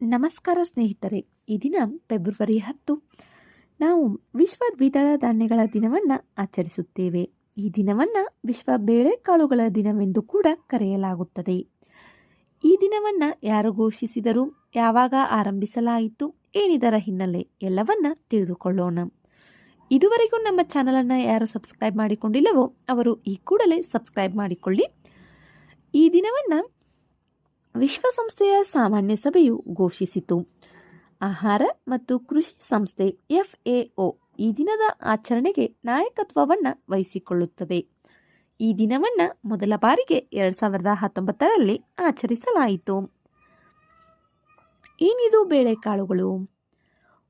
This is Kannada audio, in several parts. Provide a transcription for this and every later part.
ನಮಸ್ಕಾರ ಸ್ನೇಹಿತರೆ, ಈ ದಿನ ಫೆಬ್ರವರಿ ಹತ್ತು, ನಾವು ವಿಶ್ವ ದ್ವಿದಳ ಧಾನ್ಯಗಳ ದಿನವನ್ನು ಆಚರಿಸುತ್ತೇವೆ. ಈ ದಿನವನ್ನು ವಿಶ್ವ ಬೇಳೆಕಾಳುಗಳ ದಿನವೆಂದು ಕೂಡ ಕರೆಯಲಾಗುತ್ತದೆ. ಈ ದಿನವನ್ನು ಯಾರು ಘೋಷಿಸಿದರು, ಯಾವಾಗ ಆರಂಭಿಸಲಾಯಿತು, ಏನಿದರ ಹಿನ್ನೆಲೆ ಎಲ್ಲವನ್ನ ತಿಳಿದುಕೊಳ್ಳೋಣ. ಇದುವರೆಗೂ ನಮ್ಮ ಚಾನಲನ್ನು ಯಾರು ಸಬ್ಸ್ಕ್ರೈಬ್ ಮಾಡಿಕೊಂಡಿಲ್ಲವೋ, ಅವರು ಈ ಕೂಡಲೇ ಸಬ್ಸ್ಕ್ರೈಬ್ ಮಾಡಿಕೊಳ್ಳಿ. ಈ ದಿನವನ್ನು ವಿಶ್ವಸಂಸ್ಥೆಯ ಸಾಮಾನ್ಯ ಸಭೆಯು ಘೋಷಿಸಿತು. ಆಹಾರ ಮತ್ತು ಕೃಷಿ ಸಂಸ್ಥೆ ಎಫ್ಎಒ ಈ ದಿನದ ಆಚರಣೆಗೆ ನಾಯಕತ್ವವನ್ನು ವಹಿಸಿಕೊಳ್ಳುತ್ತದೆ. ಈ ದಿನವನ್ನು ಮೊದಲ ಬಾರಿಗೆ ಎರಡು ಸಾವಿರದ ಹತ್ತೊಂಬತ್ತರಲ್ಲಿ ಆಚರಿಸಲಾಯಿತು. ಏನಿದು ಬೇಳೆಕಾಳುಗಳು?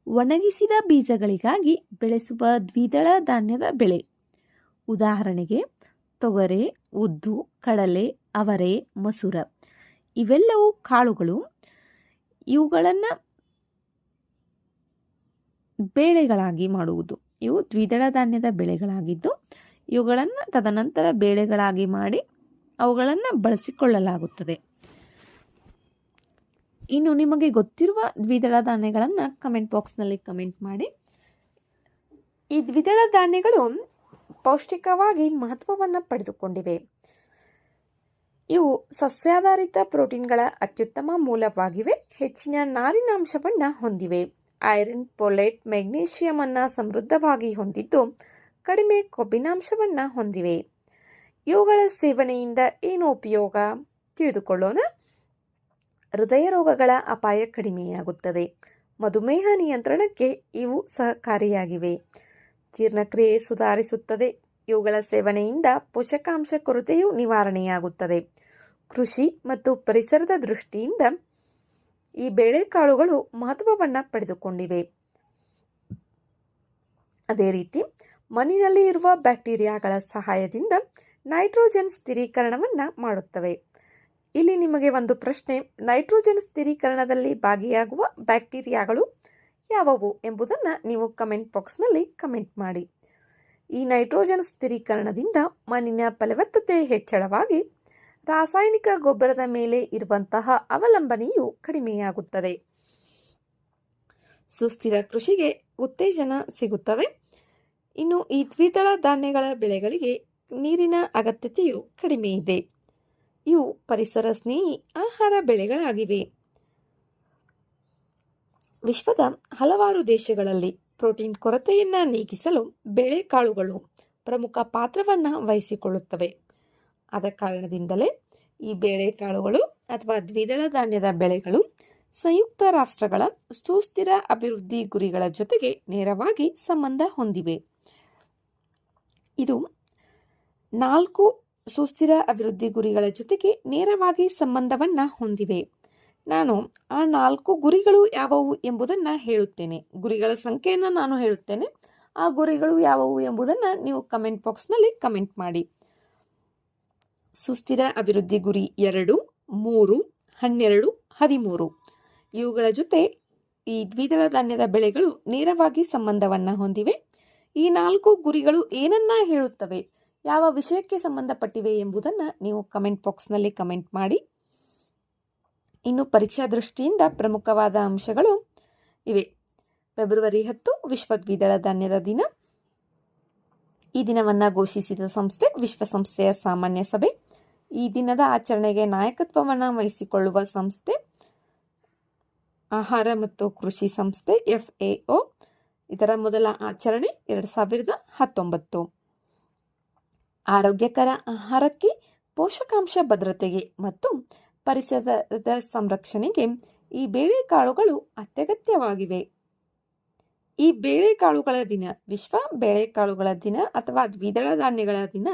ಒಣಗಿಸಿದ ಬೀಜಗಳಿಗಾಗಿ ಬೆಳೆಸುವ ದ್ವಿದಳ ಧಾನ್ಯದ ಬೆಳೆ. ಉದಾಹರಣೆಗೆ ತೊಗರೆ, ಉದ್ದು, ಕಡಲೆ, ಅವರೆ, ಮಸೂರ. ಇವೆಲ್ಲವೂ ಕಾಳುಗಳು. ಇವುಗಳನ್ನು ಬೇಳೆಗಳಾಗಿ ಮಾಡುವುದು. ಇವು ದ್ವಿದಳ ಧಾನ್ಯದ ಬೆಳೆಗಳಾಗಿದ್ದು, ಇವುಗಳನ್ನು ತದನಂತರ ಬೇಳೆಗಳಾಗಿ ಮಾಡಿ ಅವುಗಳನ್ನು ಬಳಸಿಕೊಳ್ಳಲಾಗುತ್ತದೆ. ಇನ್ನು ನಿಮಗೆ ಗೊತ್ತಿರುವ ದ್ವಿದಳ ಧಾನ್ಯಗಳನ್ನು ಕಮೆಂಟ್ ಬಾಕ್ಸ್ನಲ್ಲಿ ಕಮೆಂಟ್ ಮಾಡಿ. ಈ ದ್ವಿದಳ ಧಾನ್ಯಗಳು ಪೌಷ್ಟಿಕವಾಗಿ ಮಹತ್ವವನ್ನು ಪಡೆದುಕೊಂಡಿವೆ. ಸಸ್ಯಾಧಾರಿತ ಪ್ರೋಟೀನ್ಗಳ ಅತ್ಯುತ್ತಮ ಮೂಲವಾಗಿವೆ. ಹೆಚ್ಚಿನ ನಾರಿನಾಂಶವನ್ನು ಹೊಂದಿವೆ. ಐರನ್, ಪೊಲೈಟ್, ಮೆಗ್ನೀಷಿಯಂ ಅನ್ನು ಸಮೃದ್ಧವಾಗಿ ಹೊಂದಿದ್ದು ಕಡಿಮೆ ಕೊಬ್ಬಿನಾಂಶವನ್ನು ಹೊಂದಿವೆ. ಇವುಗಳ ಸೇವನೆಯಿಂದ ಏನು ಉಪಯೋಗ? ತಿಳಿದುಕೊಳ್ಳೋಣ. ಹೃದಯ ರೋಗಗಳ ಅಪಾಯ ಕಡಿಮೆಯಾಗುತ್ತದೆ. ಮಧುಮೇಹ ನಿಯಂತ್ರಣಕ್ಕೆ ಇವು ಸಹಕಾರಿಯಾಗಿವೆ. ಜೀರ್ಣಕ್ರಿಯೆ ಸುಧಾರಿಸುತ್ತದೆ. ಇವುಗಳ ಸೇವನೆಯಿಂದ ಪೋಷಕಾಂಶ ಕೊರತೆಯು ನಿವಾರಣೆಯಾಗುತ್ತದೆ. ಕೃಷಿ ಮತ್ತು ಪರಿಸರದ ದೃಷ್ಟಿಯಿಂದ ಈ ಬೇಳೆಕಾಳುಗಳು ಮಹತ್ವವನ್ನು ಪಡೆದುಕೊಂಡಿವೆ. ಅದೇ ರೀತಿ ಮಣ್ಣಿನಲ್ಲಿ ಇರುವ ಬ್ಯಾಕ್ಟೀರಿಯಾಗಳ ಸಹಾಯದಿಂದ ನೈಟ್ರೋಜನ್ ಸ್ಥಿರೀಕರಣವನ್ನು ಮಾಡುತ್ತವೆ. ಇಲ್ಲಿ ನಿಮಗೆ ಒಂದು ಪ್ರಶ್ನೆ, ನೈಟ್ರೋಜನ್ ಸ್ಥಿರೀಕರಣದಲ್ಲಿ ಭಾಗಿಯಾಗುವ ಬ್ಯಾಕ್ಟೀರಿಯಾಗಳು ಯಾವುವು ಎಂಬುದನ್ನು ನೀವು ಕಮೆಂಟ್ ಬಾಕ್ಸ್ನಲ್ಲಿ ಕಮೆಂಟ್ ಮಾಡಿ. ಈ ನೈಟ್ರೋಜನ್ ಸ್ಥಿರೀಕರಣದಿಂದ ಮಣ್ಣಿನ ಫಲವತ್ತತೆ ಹೆಚ್ಚಳವಾಗಿ ರಾಸಾಯನಿಕ ಗೊಬ್ಬರದ ಮೇಲೆ ಇರುವಂತಹ ಅವಲಂಬನೆಯು ಕಡಿಮೆಯಾಗುತ್ತದೆ. ಸುಸ್ಥಿರ ಕೃಷಿಗೆ ಉತ್ತೇಜನ ಸಿಗುತ್ತದೆ. ಇನ್ನು ಈ ದ್ವಿದಳ ಧಾನ್ಯಗಳ ಬೆಳೆಗಳಿಗೆ ನೀರಿನ ಅಗತ್ಯತೆಯು ಕಡಿಮೆ ಇದೆ. ಇವು ಪರಿಸರ ಸ್ನೇಹಿ ಆಹಾರ ಬೆಳೆಗಳಾಗಿವೆ. ವಿಶ್ವದ ಹಲವಾರು ದೇಶಗಳಲ್ಲಿ ಪ್ರೋಟೀನ್ ಕೊರತೆಯನ್ನು ನೀಗಿಸಲು ಬೇಳೆಕಾಳುಗಳು ಪ್ರಮುಖ ಪಾತ್ರವನ್ನು ವಹಿಸಿಕೊಳ್ಳುತ್ತವೆ. ಆದ ಕಾರಣದಿಂದಲೇ ಈ ಬೇಳೆಕಾಳುಗಳು ಅಥವಾ ದ್ವಿದಳ ಧಾನ್ಯದ ಬೆಳೆಗಳು ಸಂಯುಕ್ತ ರಾಷ್ಟ್ರಗಳ ಸುಸ್ಥಿರ ಅಭಿವೃದ್ಧಿ ಗುರಿಗಳ ಜೊತೆಗೆ ನೇರವಾಗಿ ಸಂಬಂಧ ಹೊಂದಿವೆ. ಇದು ನಾಲ್ಕು ಸುಸ್ಥಿರ ಅಭಿವೃದ್ಧಿ ಗುರಿಗಳ ಜೊತೆಗೆ ನೇರವಾಗಿ ಸಂಬಂಧವನ್ನು ಹೊಂದಿವೆ. ನಾನು ಆ ನಾಲ್ಕು ಗುರಿಗಳು ಯಾವುವು ಎಂಬುದನ್ನು ಹೇಳುತ್ತೇನೆ. ಗುರಿಗಳ ಸಂಖ್ಯೆಯನ್ನು ನಾನು ಹೇಳುತ್ತೇನೆ. ಆ ಗುರಿಗಳು ಯಾವುವು ಎಂಬುದನ್ನು ನೀವು ಕಮೆಂಟ್ ಬಾಕ್ಸ್ನಲ್ಲಿ ಕಮೆಂಟ್ ಮಾಡಿ. ಸುಸ್ಥಿರ ಅಭಿವೃದ್ಧಿ ಗುರಿ ಎರಡು, ಮೂರು, ಹನ್ನೆರಡು, ಹದಿಮೂರು. ಇವುಗಳ ಜೊತೆ ಈ ದ್ವಿದಳ ಧಾನ್ಯದ ಬೆಳೆಗಳು ನೇರವಾಗಿ ಸಂಬಂಧವನ್ನು ಹೊಂದಿವೆ. ಈ ನಾಲ್ಕು ಗುರಿಗಳು ಏನನ್ನ ಹೇಳುತ್ತವೆ? ಯಾವ ವಿಷಯಕ್ಕೆ ಸಂಬಂಧಪಟ್ಟಿವೆ ಎಂಬುದನ್ನು ನೀವು ಕಮೆಂಟ್ ಬಾಕ್ಸ್ನಲ್ಲಿ ಕಮೆಂಟ್ ಮಾಡಿ. ಇನ್ನು ಪರೀಕ್ಷಾ ದೃಷ್ಟಿಯಿಂದ ಪ್ರಮುಖವಾದ ಅಂಶಗಳು ಇವೆ. ಫೆಬ್ರವರಿ ಹತ್ತು, ವಿಶ್ವ ದ್ವಿದಳ ಧಾನ್ಯದ ದಿನ. ಈ ದಿನವನ್ನು ಘೋಷಿಸಿದ ಸಂಸ್ಥೆ ವಿಶ್ವಸಂಸ್ಥೆಯ ಸಾಮಾನ್ಯ ಸಭೆ. ಈ ದಿನದ ಆಚರಣೆಗೆ ನಾಯಕತ್ವವನ್ನು ವಹಿಸಿಕೊಳ್ಳುವ ಸಂಸ್ಥೆ, ಆಹಾರ ಮತ್ತು ಕೃಷಿ ಸಂಸ್ಥೆ ಎಫ್ ಎ ಇದರ ಮೊದಲ ಆಚರಣೆ ಎರಡು ಸಾವಿರದ ಹತ್ತೊಂಬತ್ತು. ಆರೋಗ್ಯಕರ ಆಹಾರಕ್ಕೆ ಪೋಷಕಾಂಶ ಭದ್ರತೆಗೆ ಮತ್ತು ಪರಿಸರದ ಸಂರಕ್ಷಣೆಗೆ ಈ ಬೇಳೆಕಾಳುಗಳು ಅತ್ಯಗತ್ಯವಾಗಿವೆ. ಈ ಬೇಳೆಕಾಳುಗಳ ದಿನ ವಿಶ್ವ ಬೇಳೆಕಾಳುಗಳ ದಿನ ಅಥವಾ ದ್ವಿದಳ ಧಾನ್ಯಗಳ ದಿನ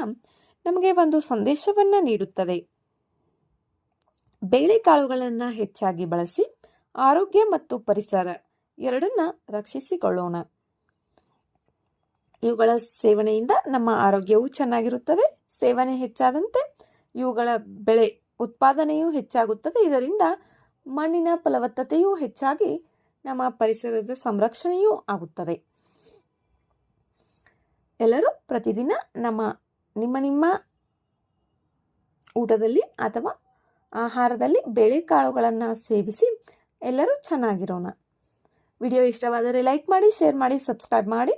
ನಮಗೆ ಒಂದು ಸಂದೇಶವನ್ನು ನೀಡುತ್ತದೆ. ಬೇಳೆಕಾಳುಗಳನ್ನು ಹೆಚ್ಚಾಗಿ ಬಳಸಿ ಆರೋಗ್ಯ ಮತ್ತು ಪರಿಸರ ಎರಡನ್ನ ರಕ್ಷಿಸಿಕೊಳ್ಳೋಣ. ಇವುಗಳ ಸೇವನೆಯಿಂದ ನಮ್ಮ ಆರೋಗ್ಯವು ಚೆನ್ನಾಗಿರುತ್ತದೆ, ಸೇವನೆ ಹೆಚ್ಚಾದಂತೆ ಇವುಗಳ ಬೆಳೆ ಉತ್ಪಾದನೆಯೂ ಹೆಚ್ಚಾಗುತ್ತದೆ. ಇದರಿಂದ ಮಣ್ಣಿನ ಫಲವತ್ತತೆಯೂ ಹೆಚ್ಚಾಗಿ ನಮ್ಮ ಪರಿಸರದ ಸಂರಕ್ಷಣೆಯೂ ಆಗುತ್ತದೆ. ಎಲ್ಲರೂ ಪ್ರತಿದಿನ ನಮ್ಮ ನಿಮ್ಮ ನಿಮ್ಮ ಊಟದಲ್ಲಿ ಅಥವಾ ಆಹಾರದಲ್ಲಿ ಬೇಳೆಕಾಳುಗಳನ್ನು ಸೇವಿಸಿ ಎಲ್ಲರೂ ಚೆನ್ನಾಗಿರೋಣ. ವಿಡಿಯೋ ಇಷ್ಟವಾದರೆ ಲೈಕ್ ಮಾಡಿ, ಶೇರ್ ಮಾಡಿ, ಸಬ್ಸ್ಕ್ರೈಬ್ ಮಾಡಿ.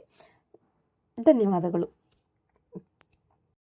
ಧನ್ಯವಾದಗಳು.